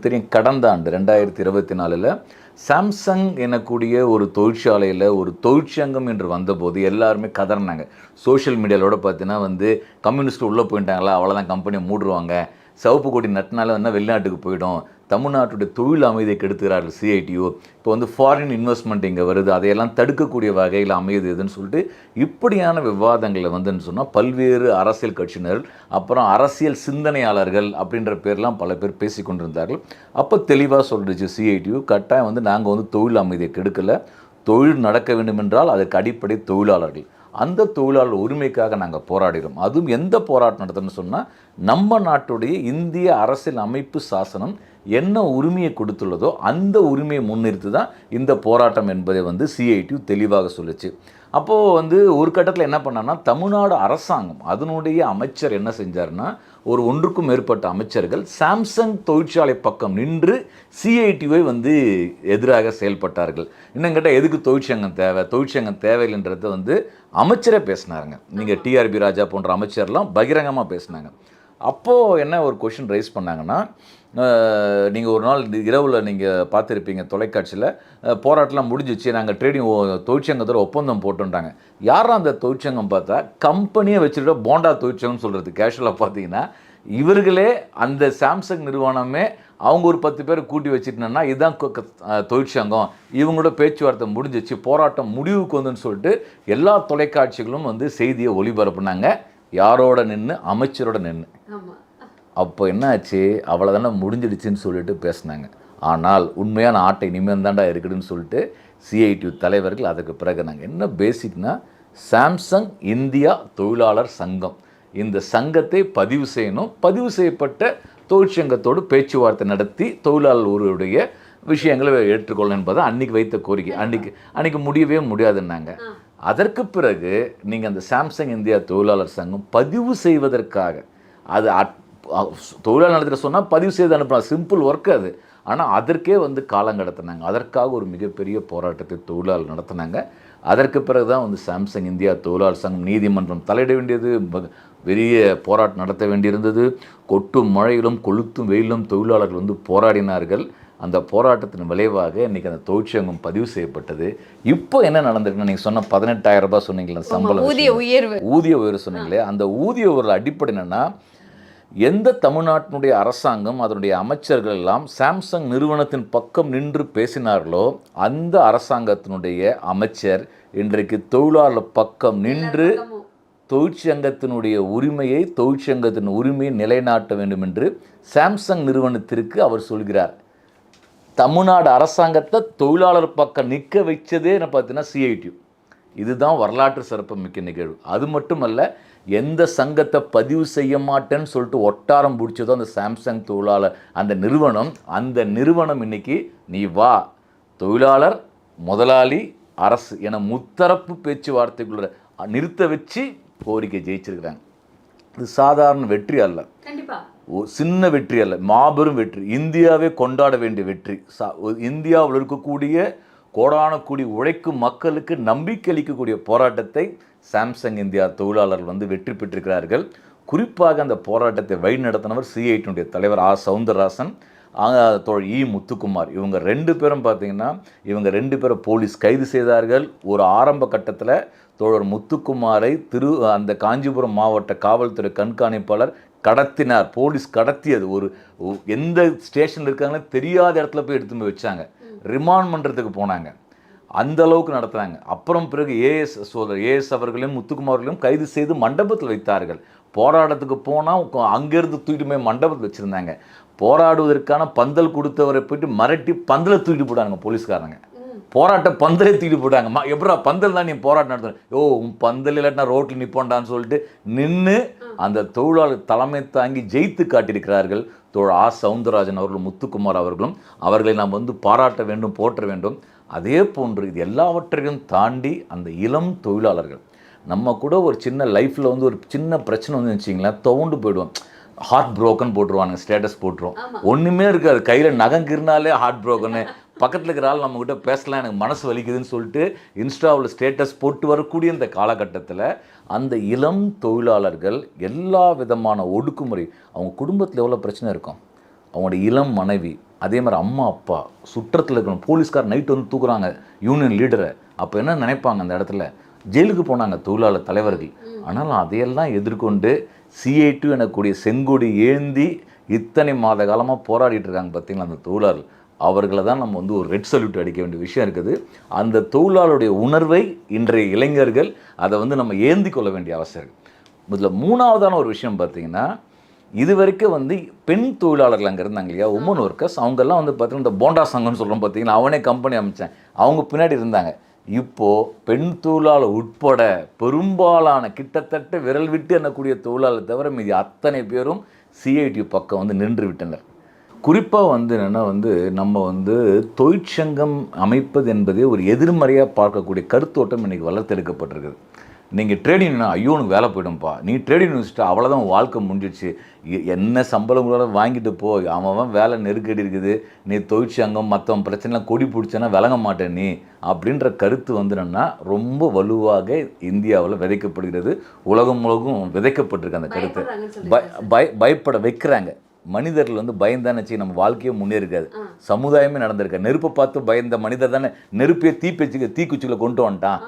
உங்களுக்கு தெரியும் கடந்த ஆண்டு ரெண்டாயிரத்தி இருபத்தி நாலில் சாம்சங் எனக்கூடிய ஒரு தொழிற்சாலையில் ஒரு தொழிற்சங்கம் என்று வந்தபோது எல்லாருமே கதறினாங்க. சோஷியல் மீடியாவோட பார்த்தீங்கன்னா வந்து கம்யூனிஸ்ட் உள்ளே போயிட்டாங்களா அவ்வளோதான் கம்பெனியை மூடுருவாங்க. சவுப்பு கொடி நட்டினால வந்து வெளிநாட்டுக்கு போயிடும். தமிழ்நாட்டுடைய தொழில் அமைதியை கெடுத்துகிறார்கள் சிஐடியு இப்போ வந்து ஃபாரின் இன்வெஸ்ட்மெண்ட் இங்கே வருது. அதையெல்லாம் தடுக்கக்கூடிய வகையில் அமையுது இதுன்னு சொல்லிட்டு இப்படியான விவாதங்களை வந்துன்னு சொன்னால் பல்வேறு அரசியல் கட்சியினர் அப்புறம் அரசியல் சிந்தனையாளர்கள் அப்படின்ற பேர்லாம் பல பேர் பேசி கொண்டிருந்தார்கள். அப்போ தெளிவாக சொல்லிடுச்சு சிஐடியு கட்டாயம் வந்து நாங்கள் வந்து தொழில் அமைதியை கெடுக்கலை. தொழில் நடக்க வேண்டும் என்றால் அதற்கு அடிப்படை தொழிலாளர்கள். அந்த தொழிலாளர் உரிமைக்காக நாங்கள் போராடுகிறோம். அதுவும் எந்த போராட்டம் நடத்துன்னு சொன்னால் நம்ம நாட்டுடைய இந்திய அரசியல் அமைப்பு சாசனம் என்ன உரிமையை கொடுத்துள்ளதோ அந்த உரிமையை முன்னிறுத்தி தான் இந்த போராட்டம் என்பதை வந்து சிஐடி தெளிவாக சொல்லுச்சு. அப்போது வந்து ஒரு கட்டத்தில் என்ன பண்ணான்னா தமிழ்நாடு அரசாங்கம் அதனுடைய அமைச்சர் என்ன செஞ்சாருன்னா ஒரு ஒன்றுக்கும் மேற்பட்ட அமைச்சர்கள் சாம்சங் தொழிற்சாலை பக்கம் நின்று சிஐடியை வந்து எதிராக செயல்பட்டார்கள். இன்னும் கேட்டால் எதுக்கு தொழிற்சங்கம் தேவை? தொழிற்சங்கம் தேவையில்லைன்றத வந்து அமைச்சரே பேசினாருங்க. நீங்கள் டிஆர்பி ராஜா போன்ற அமைச்சர்லாம் பகிரங்கமாக பேசினாங்க. அப்போது என்ன ஒரு கொஷின் ரைஸ் பண்ணாங்கன்னா நீங்கள் ஒரு நாள் இரவில் நீங்கள் பார்த்துருப்பீங்க தொலைக்காட்சியில் போராட்டம்லாம் முடிஞ்சிச்சு நாங்கள் ட்ரேடிங் தொழிற்சங்கத்தோட ஒப்பந்தம் போட்டுட்டாங்க யாரும் அந்த தொழிற்சங்கம் பார்த்தா கம்பெனியை வச்சுட்டு போண்டா தொழிற்சங்கம்னு சொல்கிறது கேஷுவலாக பார்த்தீங்கன்னா இவர்களே அந்த சாம்சங் நிறுவனமே அவங்க ஒரு பத்து பேர் கூட்டி வச்சுட்டோன்னா இதுதான் கொ- தொழிற்சங்கம். இவங்களோட பேச்சுவார்த்தை முடிஞ்சிச்சு போராட்டம் முடிவுக்கு வந்துன்னு சொல்லிட்டு எல்லா தொலைக்காட்சிகளும் வந்து செய்தியை ஒளிபரப்புனாங்க. யாரோட நின்று அமைச்சரோட நின்று அப்போ என்னாச்சு? அவ்வளோதானே முடிஞ்சிடுச்சுன்னு சொல்லிட்டு பேசினாங்க. ஆனால் உண்மையான ஆட்டை இனிமேல் தாண்டா இருக்குதுன்னு சொல்லிட்டு சிஐடி தலைவர்கள் அதுக்கு பிறகு நாங்கள் என்ன பேசிக்னா சாம்சங் இந்தியா தொழிலாளர் சங்கம். இந்த சங்கத்தை பதிவு செய்யணும். பதிவு செய்யப்பட்ட தொழிற்சங்கத்தோடு பேச்சுவார்த்தை நடத்தி தொழிலாளர்களுடைய விஷயங்களை ஏற்றுக்கொள்ளணும் என்பதை அன்னைக்கு வைத்த கோரிக்கை. அன்னைக்கு அன்னைக்கு முடியவே முடியாதுன்னாங்க. அதற்கு பிறகு நீங்கள் அந்த சாம்சங் இந்தியா தொழிலாளர் சங்கம் பதிவு செய்வதற்காக அது தொழிலாளர் நடத்திட்டு சொன்னால் பதிவு செய்து அனுப்பலாம். சிம்பிள் ஒர்க் அது. ஆனால் அதற்கே வந்து காலம் கடத்தினாங்க. அதற்காக ஒரு மிகப்பெரிய போராட்டத்தை தொழிலாளர் நடத்தினாங்க. அதற்கு பிறகு தான் வந்து சாம்சங் இந்தியா தொழிலாளர் சங்கம் நீதிமன்றம் தலையிட வேண்டியது பெரிய போராட்டம் நடத்த வேண்டியிருந்தது. கொட்டும் மழையிலும் கொளுத்தும் வெயிலும் தொழிலாளர்கள் வந்து போராடினார்கள். அந்த போராட்டத்தின் விளைவாக இன்னைக்கு அந்த தொழிற்சங்கம் பதிவு செய்யப்பட்டது. இப்போ என்ன நடந்திருக்குன்னு நீங்கள் சொன்ன பதினெட்டாயிரம் ரூபாய் சொன்னீங்களா சம்பளம் ஊதிய. உயர்வு. ஊதிய உயர்வு சொன்னீங்களே அந்த ஊதிய உயர்வு அடிப்படை என்னன்னா எந்த தமிழ்நாட்டினுடைய அரசாங்கம் அதனுடைய அமைச்சர்கள் எல்லாம் சாம்சங் நிறுவனத்தின் பக்கம் நின்று பேசினார்களோ அந்த அரசாங்கத்தினுடைய அமைச்சர் இன்றைக்கு தொழிலாளர் பக்கம் நின்று தொழிற்சங்கத்தினுடைய உரிமையை தொழிற்சங்கத்தின் உரிமையை நிலைநாட்ட வேண்டும் என்று சாம்சங் நிறுவனத்திற்கு அவர் சொல்கிறார். தமிழ்நாடு அரசாங்கத்தை தொழிலாளர் பக்கம் நிற்க வச்சதே என்ன பார்த்தீங்கன்னா சிஐடியூ இதுதான் வரலாற்று சிறப்பு மிக்க நிகழ்வு. அது மட்டுமல்ல எந்த சங்கத்தை பதிவு செய்ய மாட்டேன்னு சொல்லிட்டு ஒட்டாரம் பிடிச்சதோ அந்த சாம்சங் தொழிலாளர் அந்த நிறுவனம் அந்த நிறுவனம் இன்னைக்கு நீ வா தொழிலாளர் முதலாளி அரசு என முத்தரப்பு பேச்சுவார்த்தைக்குள்ள நிறுத்த வச்சு கோரிக்கை ஜெயிச்சிருக்கிறாங்க. இது சாதாரண வெற்றி அல்ல. கண்டிப்பா. சின்ன வெற்றி அல்ல மாபெரும் வெற்றி. இந்தியாவே கொண்டாட வேண்டிய வெற்றி. சா- இந்தியாவில் இருக்கக்கூடிய கோடான உழைக்கும் மக்களுக்கு நம்பிக்கை அளிக்கக்கூடிய போராட்டத்தை சாம்சங் இந்தியா தொழிலாளர்கள் வந்து வெற்றி பெற்றிருக்கிறார்கள். குறிப்பாக அந்த போராட்டத்தை வழிநடத்தினவர் சிஐடினுடைய தலைவர் ஆ. சவுந்தரராசன் ஆ, இ. முத்துக்குமார். இவங்க ரெண்டு பேரும் பார்த்தீங்கன்னா இவங்க ரெண்டு பேரும் போலீஸ் கைது செய்தார்கள். ஒரு ஆரம்ப கட்டத்தில் தோழர் முத்துக்குமாரை திரு அந்த காஞ்சிபுரம் மாவட்ட காவல்துறை கண்காணிப்பாளர் கடத்தினார் போலீஸ் கடத்தியது. ஒரு எந்த ஸ்டேஷனில் இருக்காங்கன்னு தெரியாத இடத்துல போய் எடுத்து போய் வச்சாங்க. ரிமாண்ட் பண்ணுறதுக்கு போனாங்க. அந்த அளவுக்கு நடத்துனாங்க அப்புறம் பிறகு ஏஎஸ் சோதர் ஏஎஸ் அவர்களையும் முத்துக்குமார்களையும் கைது செய்து மண்டபத்தில் வைத்தார்கள். போராட்டத்துக்கு போனால் அங்கேருந்து தூக்கிட்டு போய் மண்டபத்தில் வச்சுருந்தாங்க. போராடுவதற்கான பந்தல் கொடுத்தவரை போயிட்டு மிரட்டி பந்தலை தூக்கிட்டு போட்டாங்க போலீஸ்காரங்க போராட்ட பந்தலை தூக்கிட்டு போட்டாங்க மா எப்படா பந்தல் தான் நீ போராட்டம் நடத்துற? ஓ உன் பந்தல் இல்லாட்டினா ரோட்டில் நிற்போண்டான்னு சொல்லிட்டு நின்று அந்த தொழிலாளர் தலைமை தாங்கி ஜெயித்து காட்டியிருக்கிறார்கள் தோழர் ஆ. சவுந்தரராஜன் அவர்களும் முத்துக்குமார் அவர்களும். அவர்களை நாம் வந்து பாராட்ட வேண்டும் போற்ற வேண்டும். அதே போன்று இது எல்லாவற்றையும் தாண்டி அந்த இளம் தொழிலாளர்கள். நம்ம கூட ஒரு சின்ன லைஃப்பில் வந்து ஒரு சின்ன பிரச்சனை வந்து வச்சிங்களேன் துவண்டு போயிடுவோம். ஹார்ட் ப்ரோக்கன் போட்டுருவானுங்க ஸ்டேட்டஸ் போட்டுருவோம் ஒன்றுமே இருக்காது. கையில் நகங்கிருந்தாலே ஹார்ட் ப்ரோக்கனு பக்கத்தில் இருக்கிற ஆள் நம்மக்கிட்ட பேசலாம் எனக்கு மனசு வலிக்குதுன்னு சொல்லிட்டு இன்ஸ்டாவில் ஸ்டேட்டஸ் போட்டு வரக்கூடிய இந்த காலகட்டத்தில் அந்த இளம் தொழிலாளர்கள் எல்லா விதமான ஒடுக்குமுறை அவங்க குடும்பத்தில் எவ்வளோ பிரச்சனை இருக்கும்? அவங்களோட இளம் மனைவி அதே மாதிரி அம்மா அப்பா சுற்றத்தில் இருக்கணும் போலீஸ்கார் நைட்டு வந்து தூக்குறாங்க யூனியன் லீடரை அப்போ என்ன நினைப்பாங்க அந்த இடத்துல? ஜெயிலுக்கு போனாங்க தொழிலாளர் தலைவர்கள். ஆனாலும் அதையெல்லாம் எதிர்கொண்டு சிஐடி எனக்கூடிய செங்கொடி ஏந்தி இத்தனை மாத காலமாக போராடிட்டு இருக்காங்க பார்த்தீங்களா அந்த தொழிலாளர் அவர்களை தான் நம்ம வந்து ஒரு ரெட் சல்யூட் அடிக்க வேண்டிய விஷயம் இருக்குது. அந்த தொழிலாளருடைய உணர்வை இன்றைய இளைஞர்கள் அதை வந்து நம்ம ஏந்தி கொள்ள வேண்டிய அவசியம் இருக்குது முதல்ல மூணாவதான ஒரு விஷயம் பார்த்தீங்கன்னா இது வரைக்கும் வந்து பெண் தொழிலாளர்கள் அங்கே இருந்தாங்க இல்லையா? உமன் ஒர்க்கர்ஸ் அவங்கெல்லாம் வந்து பார்த்தீங்கன்னா இந்த போண்டா சங்கம்னு சொல்கிறோம் பார்த்தீங்கன்னா அவனே கம்பெனி அமைச்சேன். அவங்க பின்னாடி இருந்தாங்க. இப்போது பெண் தொழிலாளர் உட்பட பெரும்பாலான கிட்டத்தட்ட விரல் விட்டு எண்ணக்கூடிய தொழிலாளர் தவிர மீதி அத்தனை பேரும் சிஐடி பக்கம் வந்து நின்று விட்டனர். குறிப்பாக வந்து என்னென்னா வந்து நம்ம வந்து தொழிற்சங்கம் அமைப்பது என்பதே ஒரு எதிர்மறையாக பார்க்கக்கூடிய கருத்தோட்டம் இன்றைக்கி வளர்த்தெடுக்கப்பட்டிருக்குது. நீங்கள் ட்ரேட் யூனியன் ஐயோ உனக்கு வேலை போயிடும்ப்பா. நீ ட்ரேட் யூனியன் வச்சுட்டு அவ்வளோதான் வாழ்க்கை முடிஞ்சிடுச்சு. என்ன சம்பளம் கூட வாங்கிட்டு போ. அவன் வேலை நெருக்கடி இருக்குது. நீ தொழிற்சங்கம் மற்றவன் பிரச்சனைலாம் கொடி பிடிச்சனா விளங்க மாட்டேன் நீ அப்படின்ற கருத்து வந்து என்னன்னா ரொம்ப வலுவாக இந்தியாவில் விதைக்கப்படுகிறது. உலகம் முழுவதும் விதைக்கப்பட்டிருக்கு அந்த கருத்து. பய- பயப்பட வைக்கிறாங்க. மனிதர்கள் வந்து பயந்தானே வச்சு நம்ம வாழ்க்கையே முன்னேறிக்காது சமுதாயமே நடந்திருக்க நெருப்பை பார்த்து பயந்த மனிதர் தானே நெருப்பையே தீப்பெச்சு தீக்குச்சியில் கொண்டு வந்துட்டான்.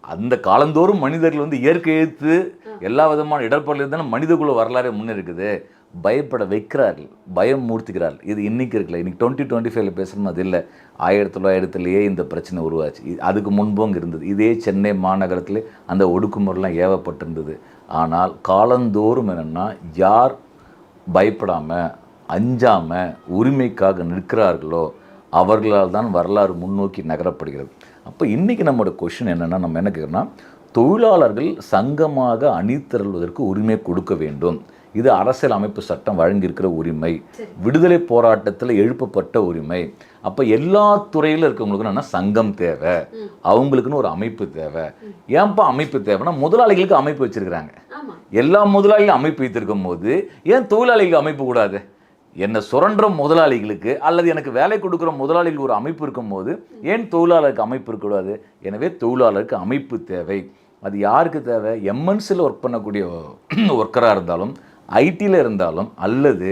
அந்த காலந்தோறும் மனிதர்கள் வந்து இயற்கை எழுத்து எல்லா விதமான இடர்பாடுகள் தானே மனிதகுல வரலாறே முன்னேறிக்குது. பயப்பட வைக்கிறார்கள். பயம் மூர்த்திக்கிறார்கள். இது இன்னைக்கு இருக்குல்ல. இன்னைக்கு டுவெண்ட்டி டுவெண்ட்டி ஃபைவ்ல பேசணும் அது இல்லை. ஆயிரத்தி தொள்ளாயிரத்துலேயே இந்த பிரச்சனை உருவாச்சு. அதுக்கு முன்பும் அங்கே இருந்தது. இதே சென்னை மாநகரத்திலே அந்த ஒடுக்குமுறைலாம் ஏவப்பட்டிருந்தது. ஆனால் காலந்தோறும் என்னென்னா யார் பயப்படாமல் அஞ்சாமல் உரிமைக்காக நிற்கிறார்களோ அவர்களால் தான் வரலாறு முன்னோக்கி நகரப்படுகிறது. அப்போ இன்றைக்கி நம்மளோட கொஷின் என்னென்னா நம்ம என்ன கேட்குறோம்னா தொழிலாளர்கள் சங்கமாக அணிதிரள்வதற்கு உரிமை கொடுக்க வேண்டும். இது அரசியல் அமைப்பு சட்டம் வழங்கியிருக்கிற உரிமை விடுதலை போராட்டத்தில் எழுப்பப்பட்ட உரிமை அப்போ எல்லா துறையில் இருக்கவங்களுக்கும் என்னன்னா சங்கம் தேவை. அவங்களுக்குன்னு ஒரு அமைப்பு தேவை. ஏன்பா அமைப்பு தேவைன்னா முதலாளிகளுக்கு அமைப்பு வச்சிருக்கிறாங்க. எல்லா முதலாளிகளும் அமைப்பு வைத்திருக்கும் போது ஏன் தொழிலாளிகளுக்கு அமைப்பு கூடாது? என்னை சுரண்டுற முதலாளிகளுக்கு அல்லது எனக்கு வேலை கொடுக்குற முதலாளிகளுக்கு ஒரு அமைப்பு இருக்கும்போது ஏன் தொழிலாளருக்கு அமைப்பு இருக்கக்கூடாது எனவே தொழிலாளருக்கு அமைப்பு தேவை. அது யாருக்கு தேவை? எம்என்சியில் ஒர்க் பண்ணக்கூடிய ஒர்க்கராக இருந்தாலும் ஐடியில் இருந்தாலும் அல்லது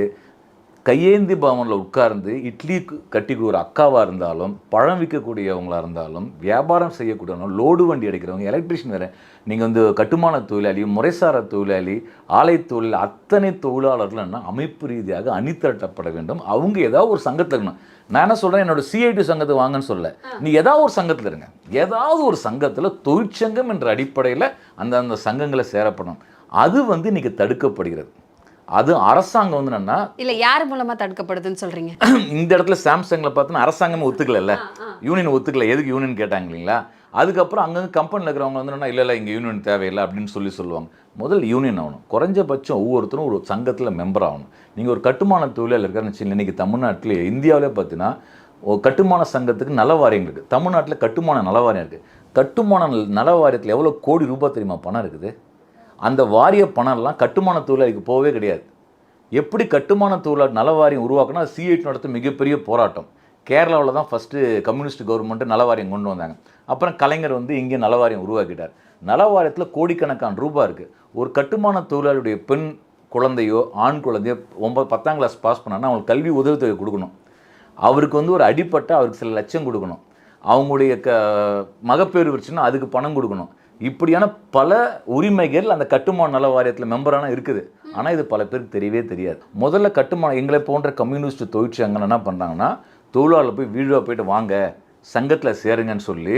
கையேந்தி பவனில் உட்கார்ந்து இட்லி கு- கட்டி கொடுக்குற அக்காவாக இருந்தாலும் பழம் விற்கக்கூடியவங்களா இருந்தாலும் வியாபாரம் செய்யக்கூடியவங்க லோடு வண்டி அடிக்கிறவங்க எலக்ட்ரிஷியன் வேறு. நீங்கள் வந்து கட்டுமான தொழிலாளி முறைசார தொழிலாளி ஆலை தொழில் அத்தனை தொழிலாளர்கள் என்ன அமைப்பு ரீதியாக அணிதிரட்டப்பட வேண்டும். அவங்க ஏதாவது ஒரு சங்கத்தில் இருக்கணும். நான் என்ன சொல்கிறேன் என்னோட சிஐடி சங்கத்தை வாங்கன்னு சொல்ல நீ ஏதாவது ஒரு சங்கத்தில் இருங்க. ஏதாவது ஒரு சங்கத்தில் தொழிற்சங்கம் என்ற அடிப்படையில் அந்த அந்த சங்கங்களை சேரப்படணும். அது வந்து இன்னைக்கு தடுக்கப்படுகிறது. அது அரசாங்கம் வந்து என்னன்னா இல்ல யார் மூலமா தடுக்கப்படுதுன்னு சொல்றீங்க? இந்த இடத்துல சாம்சங்கில் பார்த்தோன்னா அரசாங்கமே ஒத்துக்கல யூனியன் ஒத்துக்கல. எதுக்கு யூனியன் கேட்டாங்க இல்லைங்களா? அதுக்கப்புறம் அங்கங்கே கம்பெனியில் இருக்கிறவங்க வந்து என்ன இல்லை இல்லை இங்கே யூனியன் தேவையில்லை அப்படின்னு சொல்லி சொல்லுவாங்க. முதல் யூனியன் ஆகணும். குறைஞ்சபட்சம் ஒவ்வொருத்தரும் ஒரு சங்கத்தில் மெம்பர் ஆகணும். நீங்கள் ஒரு கட்டுமான தொழிலாளர் வச்சுக்கோங்க இன்றைக்கி தமிழ்நாட்டிலே இந்தியாவிலே பார்த்தீங்கன்னா கட்டுமான சங்கத்துக்கு நல வாரியம் இருக்குது தமிழ்நாட்டில் கட்டுமான நல வாரியம் இருக்குது கட்டுமான நல வாரியத்தில் எவ்வளோ கோடி ரூபாய் தெரியுமா பணம் இருக்குது? அந்த வாரிய பணம்லாம் கட்டுமான தொழிலாளிக்கு போகவே கிடையாது. எப்படி கட்டுமான தொழிலாளர் நலவாரியம் உருவாக்கினா சிஐடி நடத்தும் மிகப்பெரிய போராட்டம். கேரளாவில் தான் ஃபஸ்ட்டு கம்யூனிஸ்ட் கவர்மெண்ட்டு நலவாரியம் கொண்டு வந்தாங்க. அப்புறம் கலைஞர் வந்து இங்கே நலவாரியம் உருவாக்கிட்டார். நலவாரியத்தில் கோடிக்கணக்கான ரூபாய் இருக்குது ஒரு கட்டுமான தொழிலாளியுடைய பெண் குழந்தையோ ஆண் குழந்தையோ ஒன்பது பத்தாம் கிளாஸ் பாஸ் பண்ணாங்கன்னா அவங்களுக்கு கல்வி உதவித்தொகை கொடுக்கணும். அவருக்கு வந்து ஒரு அடிப்பட்ட அவருக்கு சில லட்சம் கொடுக்கணும். அவங்களுடைய க மகப்பேறு வச்சுன்னா அதுக்கு பணம் கொடுக்கணும். இப்படியான பல உரிமைகள் அந்த கட்டுமான நல வாரியத்தில் மெம்பரான இருக்குது. ஆனால் இது பல பேருக்கு தெரியவே தெரியாது. முதல்ல கட்டுமான எங்களை போன்ற கம்யூனிஸ்ட் தொழிற்சங்கம் என்ன பண்ணுறாங்கன்னா தொழிலாளர் போய் வீடுவாக போயிட்டு வாங்க சங்கத்தில் சேருங்கன்னு சொல்லி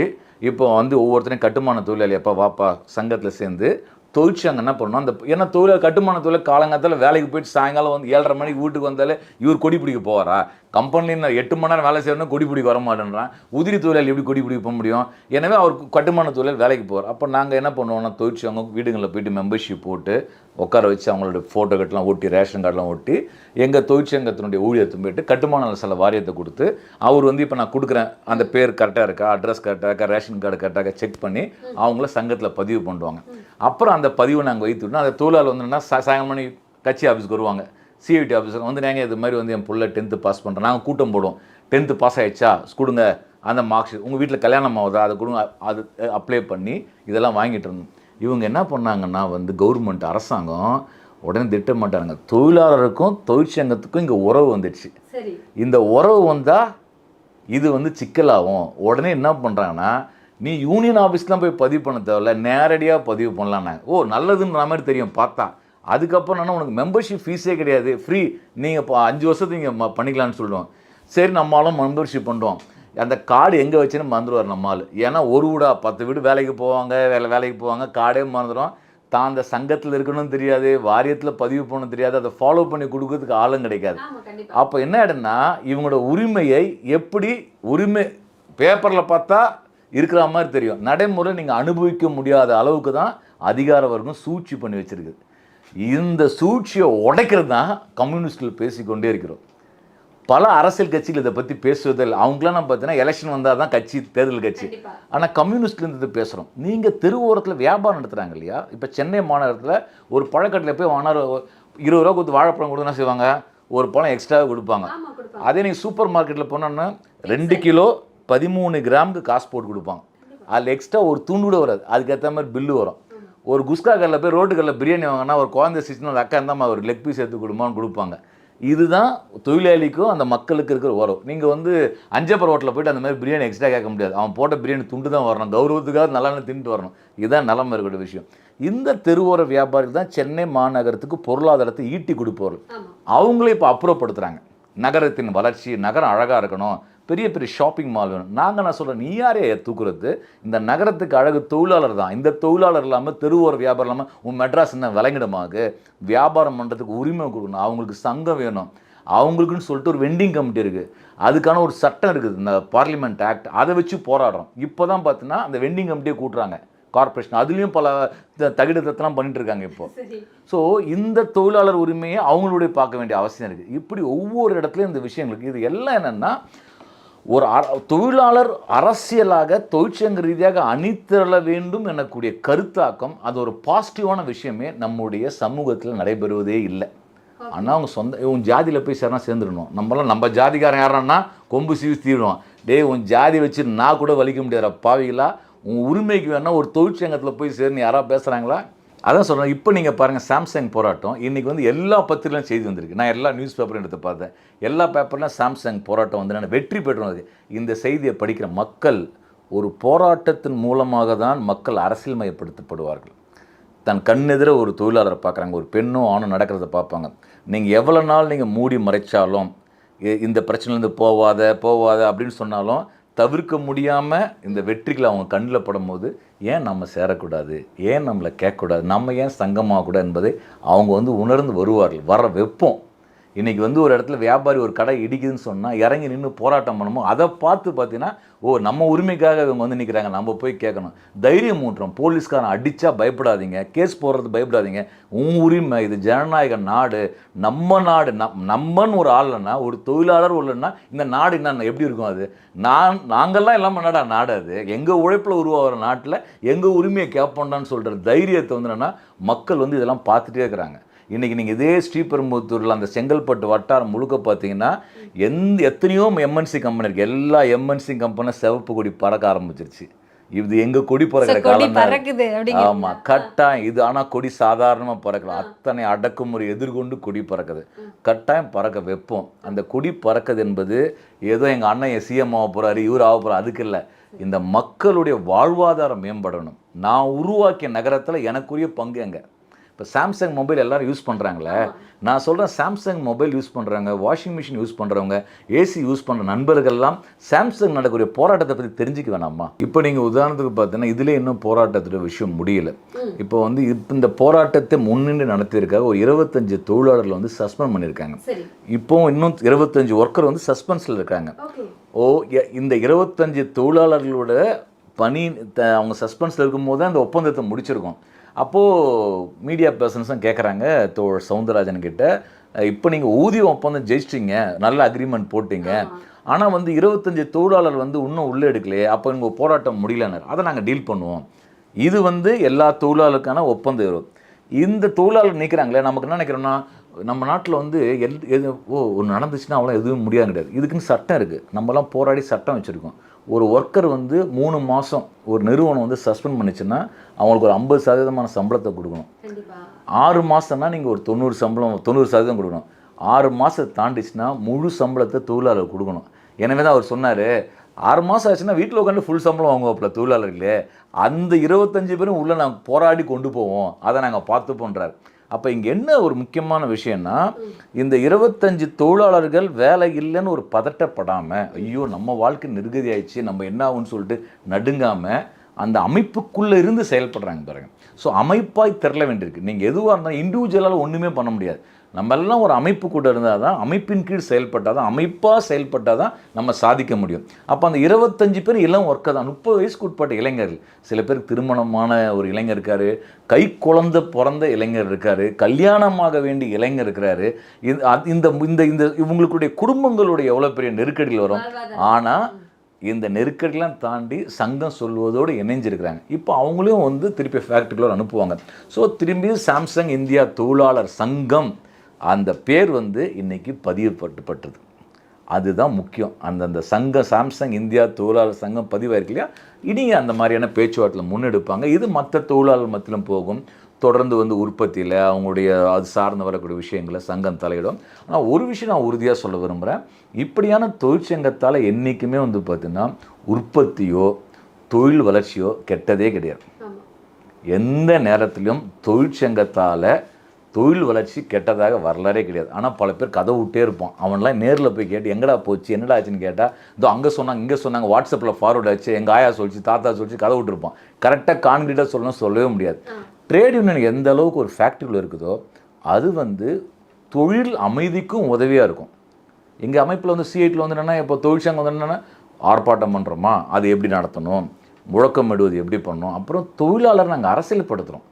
இப்போ வந்து ஒவ்வொருத்தரையும் கட்டுமான தொழிலாளி எப்போ வாப்பா சங்கத்தில் சேர்ந்து தொழிற்சங்கம் என்ன பண்ணணும் அந்த ஏன்னா தொழில் கட்டுமான தொழில் காலங்காலத்தில் வேலைக்கு போயிட்டு சாயங்காலம் வந்து ஏழரை மணிக்கு வீட்டுக்கு வந்தாலே இவர் கொடி பிடிக்க போவாரா? கம்பெனியில் எட்டு மணி நேரம் வேலை செய்யணும் கொடி பிடிக்க வர மாட்டேன்றான். உதிரி தொழிலாளி எப்படி கொடி பிடிக்க போக முடியும்? எனவே அவர் கட்டுமான தொழில் வேலைக்கு போவார் அப்போ நாங்கள் என்ன பண்ணுவோம்னா தொழிற்சங்கம் வீடுங்களில் போயிட்டு மெம்பர்ஷிப் போட்டு உட்கார வச்சு அவங்களோட ஃபோட்டோ கட்டெலாம் ஒட்டி ரேஷன் கார்டெலாம் ஒட்டி எங்கள் தொழிற்சங்கத்தினுடைய ஊழியத்தை போயிட்டு கட்டுமான சில வாரியத்தை கொடுத்து அவர் வந்து இப்போ நான் கொடுக்குறேன். அந்த பேர் கரெக்டாக இருக்கா அட்ரஸ் கரெக்டாக இருக்கா ரேஷன் கார்டு கரெக்டாக செக் பண்ணி அவங்கள சங்கத்தில் பதிவு பண்ணுவாங்க. அப்புறம் அந்த பதிவை நாங்கள் வைத்துட்டோம் அந்த தொழிலாளர் வந்து சாயங்காலம் மணி கட்சி ஆஃபீஸ்க்கு வருவாங்க. சிஐடி ஆஃபீஸருக்கு வந்து நாங்கள் இது மாதிரி வந்து என் புள்ள டென்த்து பாஸ் பண்ணுறேன் நாங்கள் கூட்டம் போடுவோம். டென்த்து பாஸ் ஆயிடுச்சா? கொடுங்க. அந்த மார்க் ஷீட் உங்கள் வீட்டில் கல்யாணம் ஆகுதா? அதை கொடுங்க. அது அப்ளை பண்ணி இதெல்லாம் வாங்கிட்டு இருந்தோம். இவங்க என்ன பண்ணாங்கன்னா வந்து கவர்மெண்ட் அரசாங்கம் உடனே திட்ட மாட்டாங்க. தொழிலாளருக்கும் தொழிற்சங்கத்துக்கும் இங்கே உறவு வந்துடுச்சு. இந்த உறவு வந்தால் இது வந்து சிக்கலாகும். உடனே என்ன பண்ணுறாங்கன்னா நீ யூனியன் ஆஃபீஸ்லாம் போய் பதிவு பண்ண தேவையில்ல. நேரடியாக பதிவு பண்ணலான்னாங்க ஓ நல்லதுன்ற மாதிரி தெரியும். பார்த்தா. அதுக்கப்புறம் என்ன உனக்கு மெம்பர்ஷிப் ஃபீஸே கிடையாது. ஃப்ரீ நீங்கள் இப்போ அஞ்சு வருஷத்துக்கு நீங்கள் பண்ணிக்கலாம்னு சொல்லுவோம் சரி நம்மளும் மெம்பர்ஷிப் பண்ணுறோம் அந்த கார்டு எங்கே வச்சுன்னு மறந்துடுவார் நம்மால் ஏன்னா ஒரு வீடா பத்து வீடு வேலைக்கு போவாங்க வேலை வேலைக்கு போவாங்க கார்டே மறந்துடும் தான் அந்த சங்கத்தில் இருக்கணும்னு தெரியாது வாரியத்தில் பதிவு பண்ண தெரியாது அதை ஃபாலோ பண்ணி கொடுக்கறதுக்கு ஆளும் கிடைக்காது. அப்போ என்ன ஆயிடுன்னா இவங்களோட உரிமையை எப்படி உரிமை பேப்பரில் பார்த்தா இருக்கிற மாதிரி தெரியும். நடைமுறை நீங்கள் அனுபவிக்க முடியாத அளவுக்கு தான் அதிகார வர்க்கம் சூழ்ச்சி பண்ணி வச்சிருக்குது இந்த சூழ்ச்சியை உடைக்கிறது தான் கம்யூனிஸ்டில் பேசிக்கொண்டே இருக்கிறோம். பல அரசியல் கட்சிகள் இதை பற்றி பேசுவதில் அவங்களாம் நம்ம பார்த்தீங்கன்னா எலெக்ஷன் வந்தால் தான் கட்சி தேர்தல் கட்சி. ஆனால் கம்யூனிஸ்ட்லேருந்து இது பேசுகிறோம் நீங்கள் தெருவோரத்தில் வியாபாரம் நடத்துகிறாங்க இல்லையா? இப்போ சென்னை மாநகரத்தில் ஒரு பழக்கடையில் போய் வாங்கினா இருபது ரூபா கொடுத்து வாழைப்பழம் கொடுத்து என்ன செய்வாங்க? ஒரு பழம் எக்ஸ்ட்ராவே கொடுப்பாங்க. அதே நீங்கள் சூப்பர் மார்க்கெட்டில் போனோன்னா ரெண்டு கிலோ பதிமூணு கிராமுக்கு காசு போட்டு கொடுப்பாங்க. அதில் எக்ஸ்ட்ரா ஒரு துண்டு கூட வராது. அதுக்கேற்ற மாதிரி பில்லு வரும். ஒரு குஸ்கா கல்லில் போய் ரோட்டு கல்லில் பிரியாணி வாங்கினா ஒரு குழந்தை சிச்சுனா அக்கா இருந்தால் ஒரு லெக் பீஸ் எடுத்து கொடுமான்னு கொடுப்பாங்க. இதுதான் தொழிலாளிக்கும் அந்த மக்களுக்கு இருக்கிற உறவு. நீங்கள் வந்து அஞ்சப்பர் ஹோட்டலில் போயிட்டு அந்த மாதிரி பிரியாணி எக்ஸ்ட்ரா கேட்க முடியாது. அவன் போட்ட பிரியாணி துண்டு தான் வரணும். கௌரவத்துக்காக நல்லா தின்ட்டு வரணும். இதுதான் நிலம இருக்கிற விஷயம். இந்த தெருவோர வியாபாரிகள் தான் சென்னை மாநகரத்துக்கு பொருளாதாரத்தை ஈட்டி கொடுப்பவர்கள். அவங்களே இப்போ அப்புறப்படுத்துகிறாங்க நகரத்தின் வளர்ச்சி நகரம் அழகாக இருக்கணும். பெரிய பெரிய ஷாப்பிங் மால் வேணும். நாங்கள் நான் சொல்கிறேன் நீ யாரே தூக்குறது? இந்த நகரத்துக்கு அழகு தொழிலாளர் தான். இந்த தொழிலாளர் இல்லாமல் தெருவோர வியாபாரம் இல்லாமல் உன் மெட்ராஸ் என்ன விளங்கிடமாகு வியாபாரம் பண்ணுறதுக்கு உரிமை கொடுக்கணும். அவங்களுக்கு சங்கம் வேணும். அவங்களுக்குன்னு சொல்லிட்டு ஒரு வெண்டிங் கமிட்டி இருக்குது அதுக்கான ஒரு சட்டம் இருக்குது. இந்த பார்லிமெண்ட் ஆக்ட் அதை வச்சு போராடுறோம். இப்போ தான் பார்த்தீங்கன்னா அந்த வெண்டிங் கமிட்டியை கூட்டுறாங்க. கார்ப்பரேஷன் அதுலேயும் பல த- தகிடு தத்தெல்லாம் பண்ணிட்டு இருக்காங்க இப்போ. ஸோ இந்த தொழிலாளர் உரிமையை அவங்களுடைய பார்க்க வேண்டிய அவசியம் இருக்குது இப்படி ஒவ்வொரு இடத்துலையும் இந்த விஷயங்களுக்கு இது எல்லாம் என்னென்னா ஒரு தொழிலாளர் அரசியலாக தொழிற்சங்க ரீதியாக அணிதிரள வேண்டும் எனக்கூடிய கருத்தாக்கம் அது ஒரு பாசிட்டிவான விஷயமே நம்முடைய சமூகத்தில் நடைபெறுவதே இல்லை. ஆனால் அவங்க சொந்த உன் ஜாதியில் போய் சேரனா சேர்ந்துடணும். நம்மளாம் நம்ம ஜாதிக்காரன் யாரான்னா கொம்பு சீவி தீருவோம் டேய் உன் ஜாதி வச்சு நான் கூட வலிக்க முடியாத பாவிகளா. உன் உரிமைக்கு வேணா ஒரு தொழிற்சங்கத்தில் போய் சேர்ந்து யாராவது பேசுகிறாங்களா அதான் சொல்கிறேன் இப்போ நீங்கள் பாருங்கள் சாம்சங் போராட்டம். இன்றைக்கி வந்து எல்லா பத்திரிகையிலும் செய்தி வந்திருக்கு. நான் எல்லா நியூஸ் பேப்பரும் எடுத்து பார்த்தேன். எல்லா பேப்பர்லாம் சாம்சங் போராட்டம் வந்து நான் வெற்றி பெற்றோம் இந்த செய்தியை படிக்கிற மக்கள் ஒரு போராட்டத்தின் மூலமாக தான் மக்கள் அரசியல்மயப்படுத்தப்படுவார்கள் தன் கண்ணெதிர ஒரு தொழிலாளரை பார்க்குறாங்க ஒரு பெண்ணும் ஆணும் நடக்கிறத பார்ப்பாங்க. நீங்கள் எவ்வளோ நாள் நீங்கள் மூடி மறைச்சாலும் இந்த பிரச்சனைலேருந்து போவாத போவாத அப்படின்னு சொன்னாலும் தவிர்க்க முடியாமல் இந்த வெற்றிகளை அவங்க கண்ணில் படும்போது ஏன் நம்ம சேரக்கூடாது? ஏன் நம்மளை கேட்கக்கூடாது? நம்ம ஏன் சங்கமாகக்கூடாது என்பதை அவங்க வந்து உணர்ந்து வருவார்கள். வர வைப்போம் இன்றைக்கி வந்து ஒரு இடத்துல வியாபாரி ஒரு கடை இடிக்குதுன்னு சொன்னால் இறங்கி நின்று போராட்டம் பண்ணணும் அதை பார்த்து பார்த்தீங்கன்னா ஓ நம்ம உரிமைக்காக இவங்க வந்து நிற்கிறாங்க நம்ம போய் கேட்கணும். தைரியம் மூட்டுறோம் போலீஸ்காரன் அடித்தா பயப்படாதீங்க கேஸ் போடுறது பயப்படாதீங்க. உன் உரிமை இது ஜனநாயக நாடு. நம்ம நாடு நம் நம்மன்னு ஒரு ஆள்னா ஒரு தொழிலாளர் இல்லைன்னா இந்த நாடு என்ன எப்படி இருக்கும் அது? நான் நாங்கள்லாம் இல்லாமல் என்னடா நாடு அது? எங்கள் உழைப்பில் உருவாகிற நாட்டில் எங்கள் உரிமையை கேட்போண்டான்னு சொல்கிற தைரியத்தை வந்து என்னன்னா மக்கள் வந்து இதெல்லாம் பார்த்துட்டே இருக்கிறாங்க. இன்றைக்கி நீங்கள் இதே ஸ்ரீபெரும்புத்தூரில் அந்த செங்கல்பட்டு வட்டாரம் முழுக்க பார்த்தீங்கன்னா எந்த எத்தனையோ எம்என்சி கம்பெனி இருக்குது எல்லா எம்என்சி கம்பெனியும் சிவப்பு கொடி பறக்க ஆரம்பிச்சிருச்சு. இது எங்கள் கொடி பறக்கிற காலம்? ஆமா கட்டாயம். இது ஆனா கொடி சாதாரணமா பறக்கல. அத்தனை அடக்குமுறை எதிர்கொண்டு கொடி பறக்குது. கட்டாயம் பறக்க வைப்போம். அந்த கொடி பறக்குது என்பது ஏதோ எங்க அண்ணன் என் சிஎம் ஆக போறாரு இவர் ஆக போறாரு அதுக்கு இல்ல. இந்த மக்களுடைய வாழ்வாதாரம் மேம்படணும். நான் உருவாக்கிய நகரத்துல எனக்குரிய பங்கு எங்க? இப்போ சாம்சங் மொபைல் எல்லாரும் யூஸ் பண்ணுறாங்களே நான் சொல்கிறேன் சாம்சங் மொபைல் யூஸ் பண்ணுறாங்க வாஷிங் மிஷின் யூஸ் பண்ணுறவங்க ஏசி யூஸ் பண்ணுற நண்பர்கள்லாம் சாம்சங் நடக்கக்கூடிய போராட்டத்தை பற்றி தெரிஞ்சுக்க வேணாமா? இப்போ நீங்கள் உதாரணத்துக்கு பார்த்தீங்கன்னா இதில் இன்னும் போராட்டத்தோட விஷயம் முடியல. இப்போ வந்து இப்போ இந்த போராட்டத்தை முன்னின்று நடத்தியிருக்காக ஒரு இருபத்தஞ்சு தொழிலாளர்கள் வந்து சஸ்பெண்ட் பண்ணியிருக்காங்க. சரி. இப்போ இன்னும் இருபத்தஞ்சு ஒர்க்கர் வந்து சஸ்பென்ஸில் இருக்காங்க. ஓ இந்த இருபத்தஞ்சு தொழிலாளர்களோட பணி அவங்க சஸ்பென்ஸில் இருக்கும்போது தான் இந்த ஒப்பந்தத்தை முடிச்சிருக்கோம். அப்போது மீடியா பர்சன்ஸும் கேட்குறாங்க தோ சவுந்தரராஜன் கிட்ட. இப்போ நீங்கள் ஊதிய ஒப்பந்தம் ஜெயிச்சிட்டிங்க நல்ல அக்ரிமெண்ட் போட்டீங்க. ஆனால் வந்து இருபத்தஞ்சு தொழிலாளர் வந்து இன்னும் உள்ளே எடுக்கலையே அப்போ உங்கள் போராட்டம் முடியலன்னாரு. அதை நாங்கள் டீல் பண்ணுவோம். இது வந்து எல்லா தொழிலாளருக்கான ஒப்பந்தம் இருக்கும் இந்த தொழிலாளர் நிற்கிறாங்களே நமக்கு என்ன நினைக்கிறோம்னா நம்ம நாட்டில் வந்து எல் எது ஓ ஒன்று நடந்துச்சுன்னா அவ்வளோ எதுவும் முடியாது கிடையாது. இதுக்குன்னு சட்டம் இருக்குது நம்மலாம் போராடி சட்டம் வச்சுருக்கோம். ஒரு ஒர்க்கர் வந்து மூணு மாதம் ஒரு நிறுவனம் வந்து சஸ்பெண்ட் பண்ணிச்சுன்னா அவங்களுக்கு ஒரு ஐம்பது சதவீதமான சம்பளத்தை கொடுக்கணும். ஆறு மாதம்னா நீங்கள் ஒரு தொண்ணூறு சம்பளம் தொண்ணூறு சதவீதம் கொடுக்கணும். ஆறு மாதம் தாண்டிச்சுன்னா முழு சம்பளத்தை தொழிலாளர் கொடுக்கணும். எனவே தான் அவர் சொன்னார் ஆறு மாதம் ஆச்சுன்னா வீட்டில் உட்காந்து ஃபுல் சம்பளம் வாங்குவோம்ல தொழிலாளர்களே அந்த இருபத்தஞ்சு பேரும் உள்ளே நாங்கள் போராடி கொண்டு போவோம். அதை நாங்கள் பார்த்துப்போன்றார் அப்போ இங்கே என்ன ஒரு முக்கியமான விஷயம்னா இந்த இருபத்தஞ்சு தொழிலாளர்கள் வேலை இல்லைன்னு ஒரு பதட்டப்படாமல் ஐயோ நம்ம வாழ்க்கை நிர்கதி ஆயிடுச்சு நம்ம என்ன ஆகும்னு சொல்லிட்டு நடுங்காமல் அந்த அமைப்புக்குள்ளே இருந்து செயல்படுறாங்க பாருங்கள் ஸோ அமைப்பாய் திரள வேண்டியிருக்கு. நீங்கள் எதுவாக இருந்தாலும் இண்டிவிஜுவலால் ஒன்றுமே பண்ண முடியாது. நம்ம எல்லாம் ஒரு அமைப்பு கூட இருந்தால் தான் அமைப்பின் கீழ் செயல்பட்டால் தான் அமைப்பாக செயல்பட்டால் தான் நம்ம சாதிக்க முடியும். அப்போ அந்த இருபத்தஞ்சு பேர் இளம் ஒர்க்கர் தான் முப்பது வயசுக்கு உட்பட்ட இளைஞர்கள். சில பேர் திருமணமான ஒரு இளைஞர் இருக்காரு கை குழந்த பிறந்த இளைஞர் இருக்காரு கல்யாணமாக வேண்டிய இளைஞர் இருக்கிறாரு. இந்த இந்த இந்த இவங்களுடைய குடும்பங்களுடைய எவ்வளோ பெரிய நெருக்கடியில் வரும்? ஆனால் இந்த நெருக்கடிலாம் தாண்டி சங்கம் சொல்வதோடு இணைஞ்சிருக்கிறாங்க. இப்போ அவங்களையும் வந்து திருப்பி ஃபேக்ட்ரிக்குள்ள அனுப்புவாங்க. ஸோ திரும்பி சாம்சங் இந்தியா தொழிலாளர் சங்கம் அந்த பேர் வந்து இன்னைக்கு பதிவுபட்டுப்பட்டது. அதுதான் முக்கியம். அந்தந்த சங்கம் சாம்சங் இந்தியா தொழிலாளர் சங்கம் பதிவாயிருக்கு இல்லையா? இனி அந்த மாதிரியான பேச்சுவார்த்தையில் முன்னெடுப்பாங்க. இது மற்ற தொழிலாளர் மத்தியிலும் போகும். தொடர்ந்து வந்து உற்பத்தியில் அவங்களுடைய அது சார்ந்து வரக்கூடிய விஷயங்களை சங்கம் தலையிடும். ஆனால் ஒரு விஷயம் நான் உறுதியாக சொல்ல விரும்புகிறேன் இப்படியான தொழிற்சங்கத்தால் என்றைக்குமே வந்து பார்த்திங்கன்னா உற்பத்தியோ தொழில் வளர்ச்சியோ கெட்டதே கிடையாது. எந்த நேரத்திலும் தொழிற்சங்கத்தால் தொழில் வளர்ச்சி கெட்டதாக வரலாறே கிடையாது. ஆனால் பல பேர் கதை விட்டே இருப்பான். அவன்லாம் நேரில் போய் கேட்டு எங்கடா போச்சு? என்னடா ஆச்சுன்னு கேட்டால் இதோ அங்கே சொன்னாங்க இங்கே சொன்னாங்க வாட்ஸ்அப்பில் ஃபார்வர்ட் ஆச்சு எங்கள் ஆயா சொல்லிச்சு தாத்தா சொல்லிச்சு கதை விட்டுருப்பான். கரெக்டாக கான்கிரீட்டாக சொல்லணும் சொல்லவே முடியாது. ட்ரேட் யூனியன் எந்த அளவுக்கு ஒரு ஃபேக்ட்ரிக்குள்ள இருக்குதோ அது வந்து தொழில் அமைதிக்கும் உதவியாக இருக்கும். எங்கள் அமைப்பில் வந்து சிஐடியில் வந்து என்னென்னா இப்போ தொழிற்சங்கம் வந்து என்னென்னா ஆர்ப்பாட்டம் பண்ணுறோமா அது எப்படி நடத்தணும்? முழக்கமிடுவது எப்படி பண்ணணும்? அப்புறம் தொழிலாளர் நாங்கள் அரசியல்படுத்துகிறோம்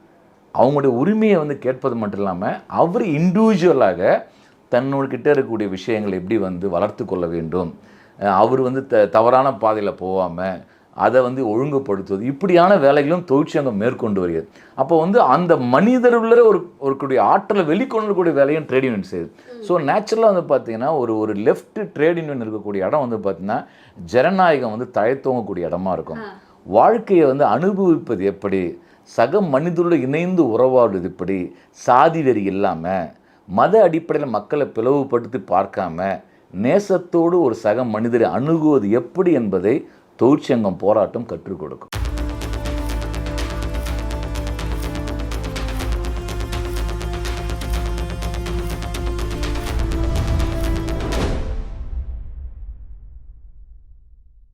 அவங்களுடைய உரிமையை வந்து கேட்பது மட்டும் இல்லாமல் அவர் இண்டிவிஜுவலாக தன்னோட இருக்கக்கூடிய விஷயங்களை எப்படி வந்து வளர்த்து கொள்ள வேண்டும்? அவர் வந்து த தவறான பாதையில் போகாமல் அதை வந்து ஒழுங்குபடுத்துவது இப்படியான வேலைகளும் தொழிற்சங்கம் மேற்கொண்டு வருகிறது. அப்போ வந்து அந்த மனிதர் உள்ள ஒரு ஒரு கூடிய ஆற்றலை வெளிக்கொண்டக்கூடிய வேலையும் ட்ரேட் யூனியன் செய்யுது. ஸோ நேச்சுரலாக வந்து பார்த்தீங்கன்னா ஒரு ஒரு லெஃப்ட் ட்ரேட் யூனியன் இருக்கக்கூடிய இடம் வந்து பார்த்தீங்கன்னா ஜனநாயகம் வந்து தழைத்தோங்கக்கூடிய இடமா இருக்கும். வாழ்க்கையை வந்து அனுபவிப்பது எப்படி? சக மனிதரோடு இணைந்து உறவாடுவது எப்படி? சாதி வெறி இல்லாமல் மத அடிப்படையில் மக்களை பிளவுபடுத்தி பார்க்காம நேசத்தோடு ஒரு சக மனிதரை அணுகுவது எப்படி என்பதை தொழிற்சங்கம் போராட்டம் கற்றுக் கொடுக்கும்.